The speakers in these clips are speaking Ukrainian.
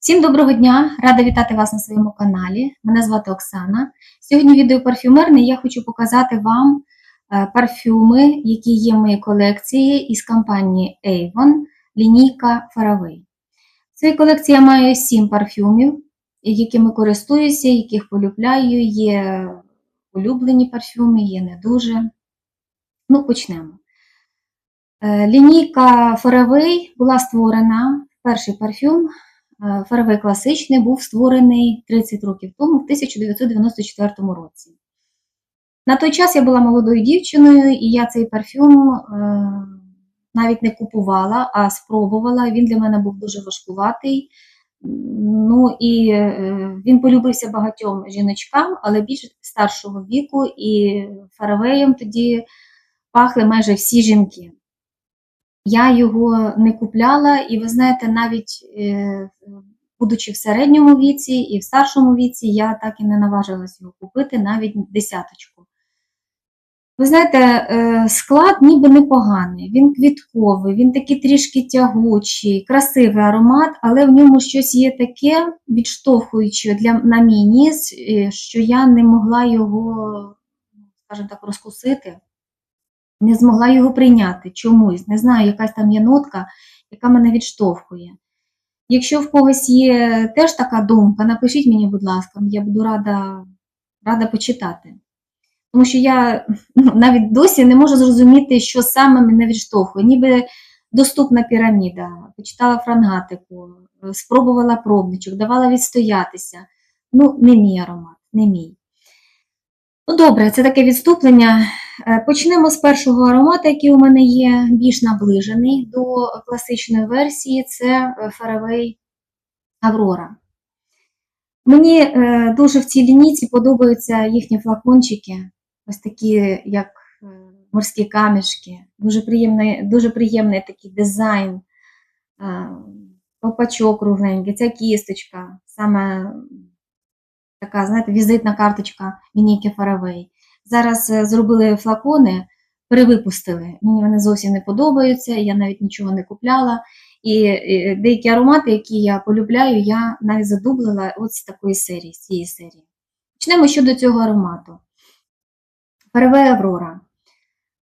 Всім доброго дня! Рада вітати вас на своєму каналі. Мене звати Оксана. Сьогодні відео парфюмерне. Я хочу показати вам е, парфюми, які є в моїй колекції із компанії Avon, лінійка Faraway. В цій колекції я маю 7 парфюмів, якими користуюся, яких полюбляю. Є улюблені парфюми, є не дуже. Ну, почнемо. Е, Лінійка Faraway була створена, перший парфюм е, класичний був створений 30 років тому, в 1994 році. На той час я була молодою дівчиною, і я цей парфюм е, навіть не купувала, а спробувала. Він для мене був дуже важкуватий. Ну і е, він полюбився багатьом жіночкам, але більш старшого віку, і фаравеєм тоді пахли майже всі жінки. Я його не купляла, і ви знаєте, навіть е, будучи в середньому віці і в старшому віці, я так і не наважилась його купити, навіть десяточку. Ви знаєте, е, склад ніби непоганий, він квітковий, він такий трішки тягучий, красивий аромат, але в ньому щось є таке відштовхуюче для, на мій ніс, е, що я не могла його, скажімо так, розкусити не змогла його прийняти чомусь. Не знаю, якась там є нотка, яка мене відштовхує. Якщо в когось є теж така думка, напишіть мені, будь ласка, я буду рада, рада почитати. Тому що я ну, навіть досі не можу зрозуміти, що саме мене відштовхує. Ніби доступна піраміда, почитала франгатику, спробувала пробничок, давала відстоятися. Ну, не мій аромат, не мій. Ну, добре, це таке відступлення. Е, Почнемо з першого аромату, який у мене є, більш наближений до класичної версії це е, Faraway Aurora. Мені е, дуже в цій лінійці подобаються їхні флакончики, ось такі, як морські камішки. Дуже приємний, дуже приємний такий дизайн, ковпачок кругленький, ця кісточка, саме така, знаєте, візитна карточка лінійки Faraway. Зараз е, зробили флакони, перевипустили. Мені вони зовсім не подобаються, я навіть нічого не купляла. І е, деякі аромати, які я полюбляю, я навіть задублила от з такої серії, з цієї серії. Почнемо щодо цього аромату. Faraway Aurora.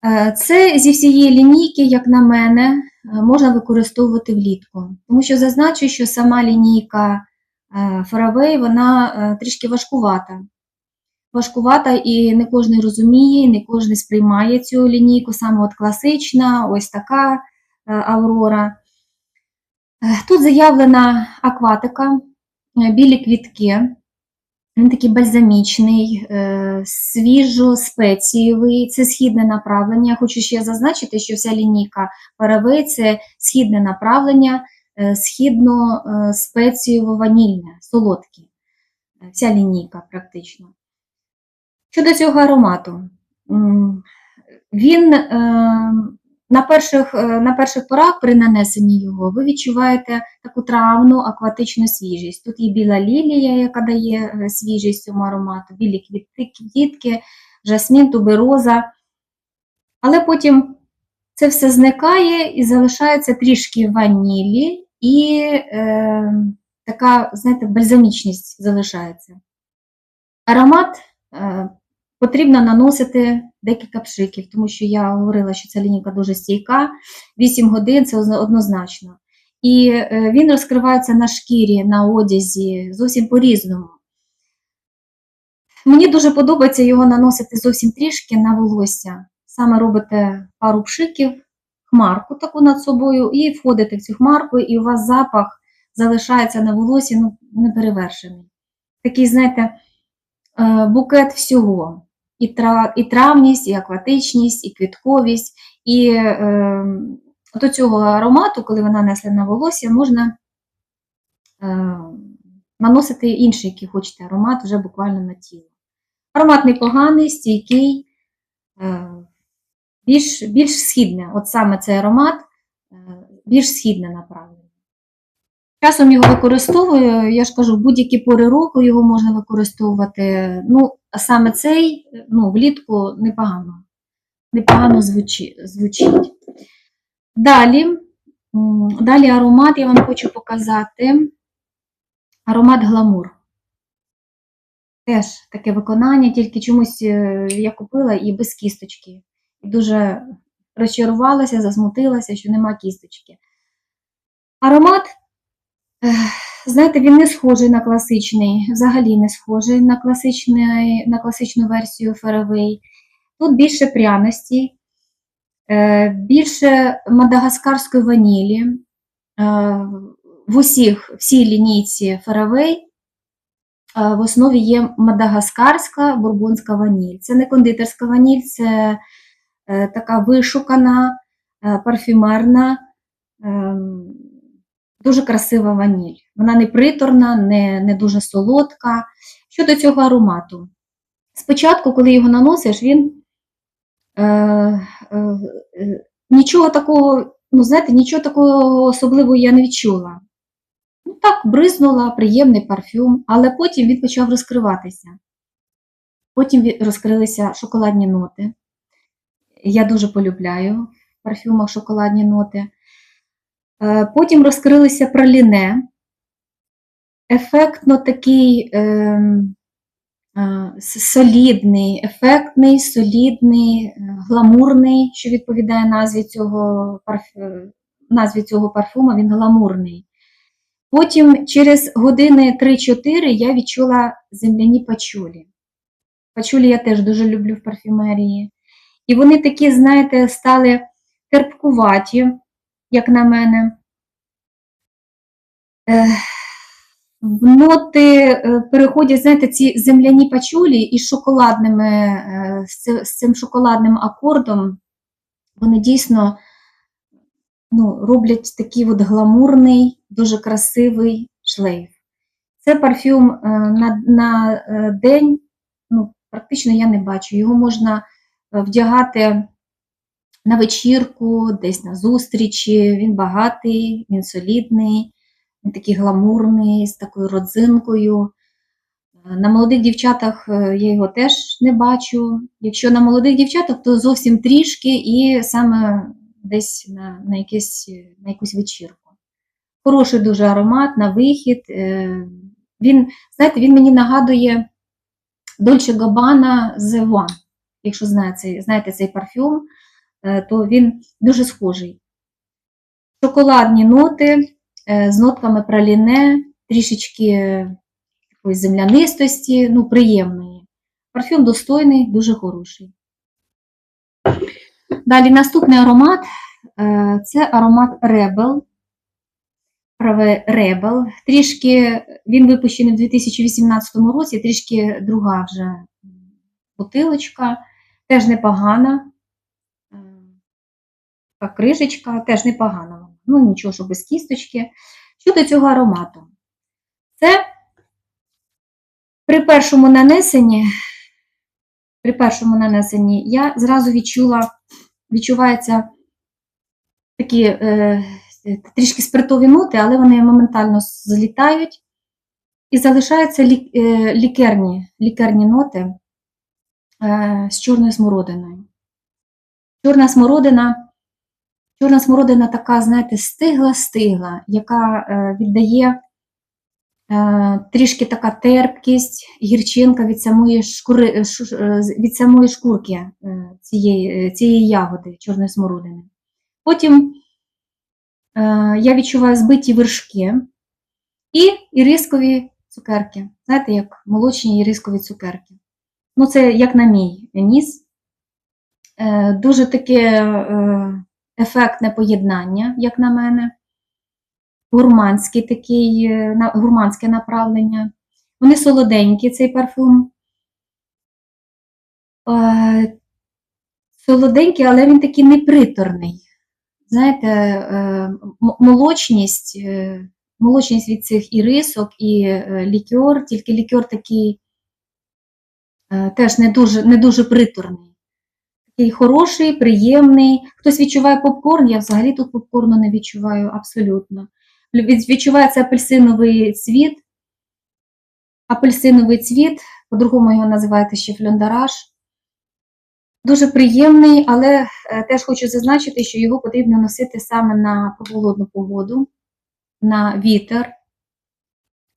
Е, Це зі всієї лінійки, як на мене, можна використовувати влітку. Тому що зазначу, що сама лінійка Faraway, вона трішки важкувата важкувата, і не кожен розуміє, не кожен сприймає цю лінійку, саме от класична, ось така е, Аврора. Е, Тут заявлена акватика, е, білі квітки. Він такий бальзамічний, свіжо-спецієвий, це східне направлення. Хочу ще зазначити, що вся лінійка Паравей це східне направлення, е, східно-спецієво-ванільне, солодке. Е, Вся лінійка практично. Щодо цього аромату, він е, на перших, е, на перших порах при нанесенні його ви відчуваєте таку травну акватичну свіжість. Тут є біла лілія, яка дає е, свіжість цьому аромату, білі квіти, квітки, жасмін, тубероза. Але потім це все зникає і залишається трішки ванілі і е, така, знаєте, бальзамічність залишається. Аромат потрібно наносити декілька пшиків, тому що я говорила, що ця лінійка дуже стійка, 8 годин це однозначно. І е, він розкривається на шкірі, на одязі зовсім по-різному. Мені дуже подобається його наносити зовсім трішки на волосся. Саме робите пару пшиків, хмарку таку над собою, і входите в цю хмарку, і у вас запах залишається на волосі ну, неперевершений. Такий, знаєте, е, букет всього. І, тра, і травність, і акватичність, і квітковість. І е, до цього аромату, коли ви нанесли на волосся, можна е, наносити інший, який хочете аромат, вже буквально на тіло. Аромат непоганий, стійкий, е, більш, більш східне. От саме цей аромат е, більш східне направлення. Часом його використовую, я ж кажу, будь-які пори року його можна використовувати. Ну, а саме цей ну, влітку непогано. Непогано звучить. звучить. Далі, далі аромат я вам хочу показати. аромат гламур. Теж таке виконання, тільки чомусь е, я купила і без кісточки. Дуже розчарувалася, засмутилася, що нема кісточки. Аромат, знаєте, він не схожий на класичний, взагалі не схожий на, класичний, на класичну версію Фаравей. Тут більше пряності, е, більше мадагаскарської ванілі. Е, В усіх, всій лінійці Фаравей е, в основі є мадагаскарська бурбонська ваніль. Це не кондитерська ваніль, це така вишукана, парфюмерна, ем, дуже красива ваніль. Вона не приторна, не, не дуже солодка. Щодо цього аромату. Спочатку, коли його наносиш, він е, е, нічого такого, ну, знаєте, нічого такого особливого я не відчула. Ну, так, бризнула, приємний парфюм, але потім він почав розкриватися. Потім розкрилися шоколадні ноти. Я дуже полюбляю в парфюмах шоколадні ноти. Е, Потім розкрилися праліне. Ефектно такий ем, е, солідний, ефектний, солідний, е, гламурний, що відповідає назві цього, парфю... назві цього парфуму, він гламурний. Потім через години 3-4 я відчула земляні пачулі. Пачулі я теж дуже люблю в парфюмерії. І вони такі, знаєте, стали терпкуваті, як на мене. Ноти е, переходять, знаєте, ці земляні пачулі із шоколадними, е, з цим шоколадним акордом, вони дійсно ну, роблять такий от гламурний, дуже красивий шлейф. Це парфюм е, на, на день, ну, практично я не бачу. Його можна вдягати на вечірку, десь на зустрічі. Він багатий, він солідний, він такий гламурний, з такою родзинкою. На молодих дівчатах е, я його теж не бачу. Якщо на молодих дівчатах, то зовсім трішки і саме десь на, на, якесь, на якусь вечірку. Хороший дуже аромат на вихід. Е, Він, знаєте, він мені нагадує Dolce Gabbana The One. Якщо знаєте, знаєте цей парфюм, то він дуже схожий. Шоколадні ноти е, з нотками праліне, трішечки такої землянистості, ну, приємної. Парфюм достойний, дуже хороший. Далі наступний аромат е, це аромат Rebel. Праве Rebel. Трішки він випущений в 2018 році, трішки друга вже бутилочка, теж непогана. Е, Така кришечка, теж непогана. Ну, нічого, що без кісточки. Щодо цього аромату, це при першому нанесенні, при першому нанесенні я зразу відчула, відчуваються такі е, трішки спиртові ноти, але вони моментально злітають і залишаються лі, е, лікерні, лікерні ноти е, з чорною смородиною. Чорна смородина, чорна смородина така, знаєте, стигла-стигла, яка е, віддає е, трішки така терпкість, гірчинка від самої, шкури, е, від самої шкурки цієї, цієї ягоди, чорної смородини. Потім я відчуваю збиті вершки і ірискові цукерки. Знаєте, як молочні ірискові цукерки. Ну, це як на мій ніс. Дуже таке ефектне поєднання, як на мене. Гурманський такий, е, гурманське направлення. Вони солоденькі, цей парфюм. Е, Солоденький, але він такий неприторний. Знаєте, е, молочність, молочність від цих і е, лікер, тільки лікер такий теж не дуже, не дуже приторний. Такий хороший, приємний. Хтось відчуває попкорн, я взагалі тут попкорну не відчуваю абсолютно. Від- Відчувається апельсиновий цвіт. Апельсиновий цвіт, по-другому його називаєте ще фльондараж. Дуже приємний, але е, теж хочу зазначити, що його потрібно носити саме на прохолодну погоду, на вітер.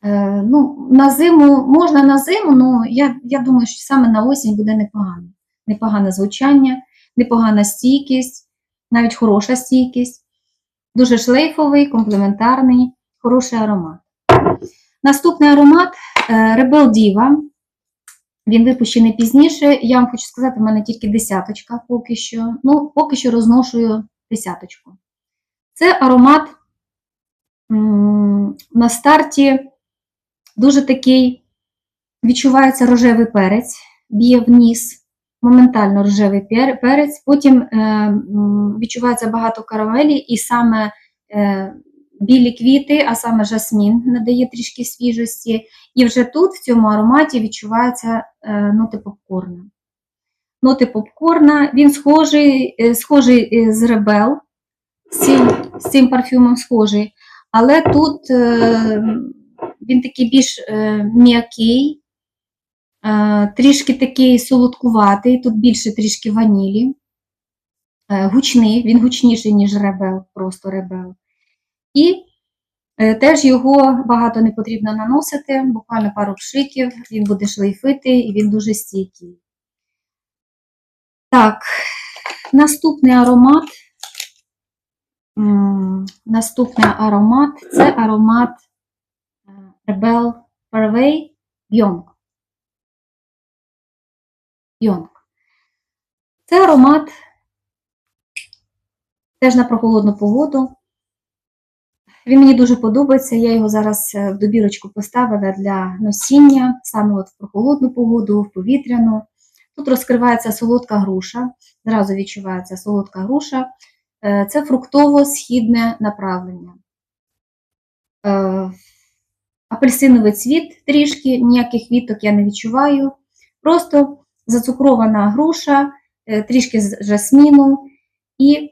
Е, ну, на зиму можна на зиму, але я, я думаю, що саме на осінь буде непогано. Непогане звучання, непогана стійкість, навіть хороша стійкість. Дуже шлейфовий, комплементарний, хороший аромат. Наступний аромат е, Rebel Diva. Він випущений пізніше. Я вам хочу сказати, в мене тільки десяточка поки що. Ну, поки що розношую десяточку. Це аромат на старті дуже такий, відчувається рожевий перець, б'є в ніс, моментально рожевий перець. Потім е, відчувається багато карамелі, і саме е, білі квіти, а саме жасмін надає трішки свіжості. І вже тут, в цьому ароматі, відчуваються е, ноти попкорна. Ноти попкорна, він схожий, схожий з ребел, з цим, з цим парфюмом схожий, але тут він такий більш м'який, трішки такий солодкуватий, тут більше трішки ванілі, е, гучний, він гучніший, ніж ребел, просто ребел. І е, теж його багато не потрібно наносити, буквально пару пшиків, він буде шлейфити і він дуже стійкий. Так, наступний аромат. Наступний аромат це аромат е, Rebel Parway Young. Young. Це аромат теж на прохолодну погоду. Він мені дуже подобається. Я його зараз е, в добірочку поставила для носіння, саме от в прохолодну погоду, в повітряну. Тут розкривається солодка груша, зразу відчувається солодка груша. Е, Це фруктово-східне направлення. Е, Апельсиновий цвіт трішки, ніяких віток я не відчуваю. Просто зацукрована груша, е, трішки жасміну і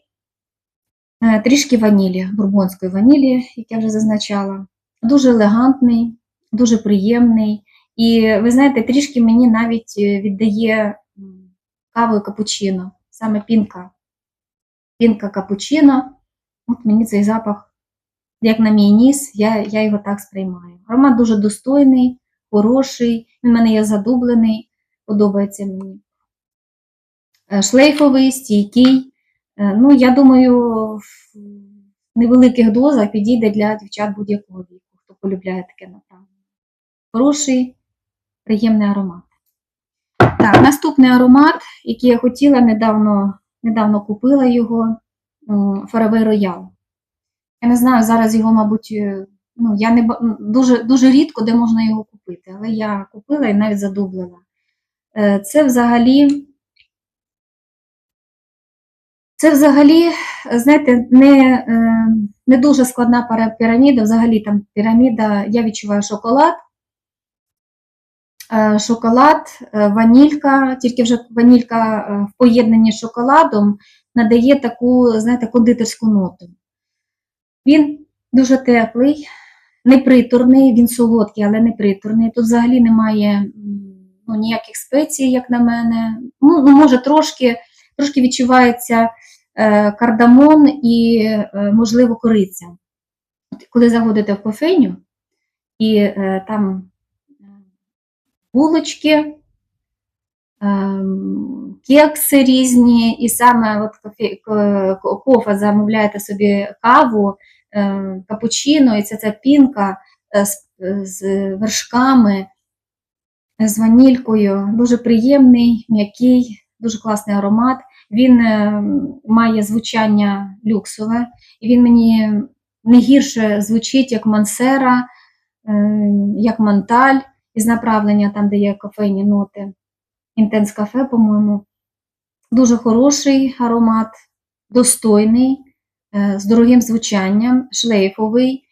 е, трішки ванілі, бурбонської ванілі, як я вже зазначала. Дуже елегантний, дуже приємний. І ви знаєте, трішки мені навіть е, віддає кавою капучино, саме пінка. Пінка капучино. От мені цей запах, як на мій ніс, я, я його так сприймаю. Аромат дуже достойний, хороший, він в мене є задублений, подобається мені. Е, Шлейфовий, стійкий. Е, Ну, я думаю, в невеликих дозах підійде для дівчат будь-якого віку, хто полюбляє таке направлення. Хороший, приємний аромат. Так, наступний аромат, який я хотіла, недавно, недавно купила його Faraway Royal. Я не знаю, зараз його, мабуть, е, ну, я не, дуже, дуже рідко де можна його купити, але я купила і навіть задублила. Е, Це взагалі. Це взагалі, знаєте, не, е, не дуже складна піраміда. Взагалі там піраміда, я відчуваю шоколад. Е, Шоколад, ванілька, тільки вже ванілька в поєднанні з шоколадом надає таку, знаєте, кондитерську ноту. Він дуже теплий, неприторний, він солодкий, але неприторний. Тут взагалі немає ну, ніяких спецій, як на мене. Ну, ну, може, трошки, трошки відчувається е, кардамон і, е, можливо, кориця. От Коли заходите в кофейню, і е, там е, булочки, ем, кекси різні, і саме от кофе, ко- кофе замовляєте собі каву, е, капучино, і це ця пінка е, з, з вершками, е, з ванількою. Дуже приємний, м'який, дуже класний аромат. Він е, має звучання люксове, і він мені не гірше звучить, як мансера, е, як манталь із направлення, там, де є кофейні ноти. Інтенс кафе, по-моєму. Дуже хороший аромат, достойний, е, з дорогим звучанням, шлейфовий.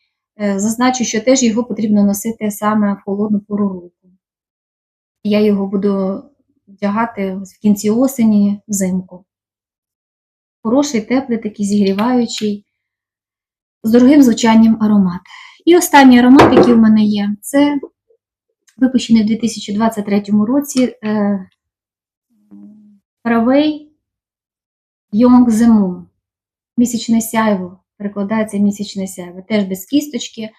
Зазначу, що теж його потрібно носити саме в холодну пору. Я його буду вдягати в кінці осені, взимку. Хороший, теплий, такий зігріваючий, з дорогим звучанням аромат. І останній аромат, який в мене є, це випущений у 2023 році е, Faraway Young the. Місячне сяйво. Перекладається місячне сяйво. Теж без кісточки.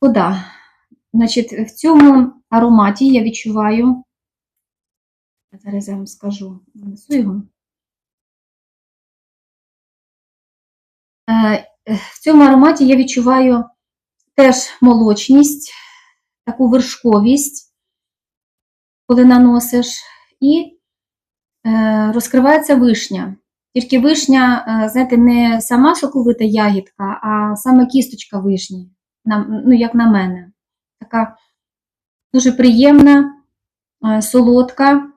Вода. Значить, в цьому ароматі я відчуваю. Зараз я вам скажу, нанесу його. Е, В цьому ароматі я відчуваю теж молочність, таку вершковість, коли наносиш, і е, розкривається вишня. Тільки вишня, е, знаєте, не сама соковита ягідка, а саме кісточка вишні, ну, як на мене. Така дуже приємна, е, солодка,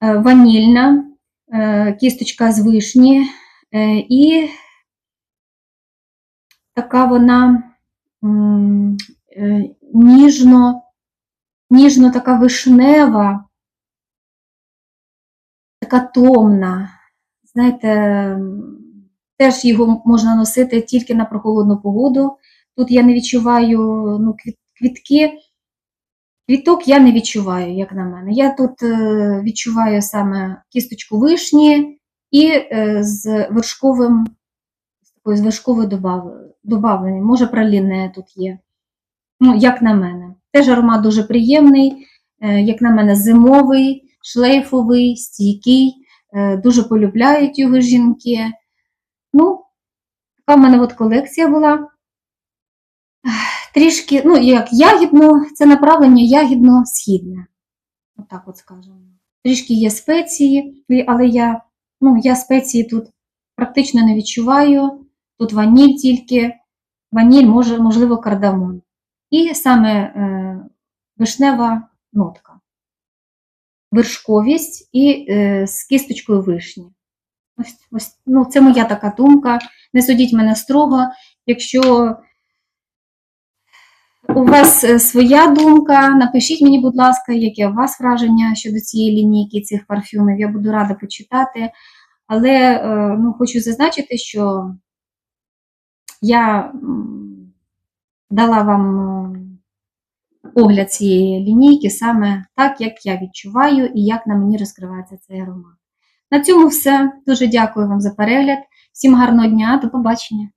е, ванільна, е, кісточка з вишні, і така вона ніжно, ніжно така вишнева, така томна. Знаєте, теж його можна носити тільки на прохолодну погоду. Тут я не відчуваю ну, квітки. Квіток я не відчуваю, як на мене. Я тут е, відчуваю саме кісточку вишні і е, з вершковим, з вершковою добав- добавленням. Може, праліне тут є. Ну, як на мене. Теж аромат дуже приємний, е, як на мене, зимовий, шлейфовий, стійкий. Дуже полюбляють його жінки. Ну, така в мене от колекція була. Трішки, ну, як ягідно, це направлення ягідно-східне. Отак от скажемо. Трішки є спеції, але я, ну, я спеції тут практично не відчуваю. Тут ваніль тільки, ваніль, може, можливо, кардамон. І саме е, вишнева нотка. Вершковість і е, з кісточкою вишні. Ось, ось, ну, це моя така думка. Не судіть мене строго. Якщо у вас е, своя думка, напишіть мені, будь ласка, яке у вас враження щодо цієї лінійки, цих парфюмів. Я буду рада почитати. Але е, ну, хочу зазначити, що я дала вам е, огляд цієї лінійки саме так, як я відчуваю і як на мені розкривається цей аромат. На цьому все. Дуже дякую вам за перегляд. Всім гарного дня, до побачення!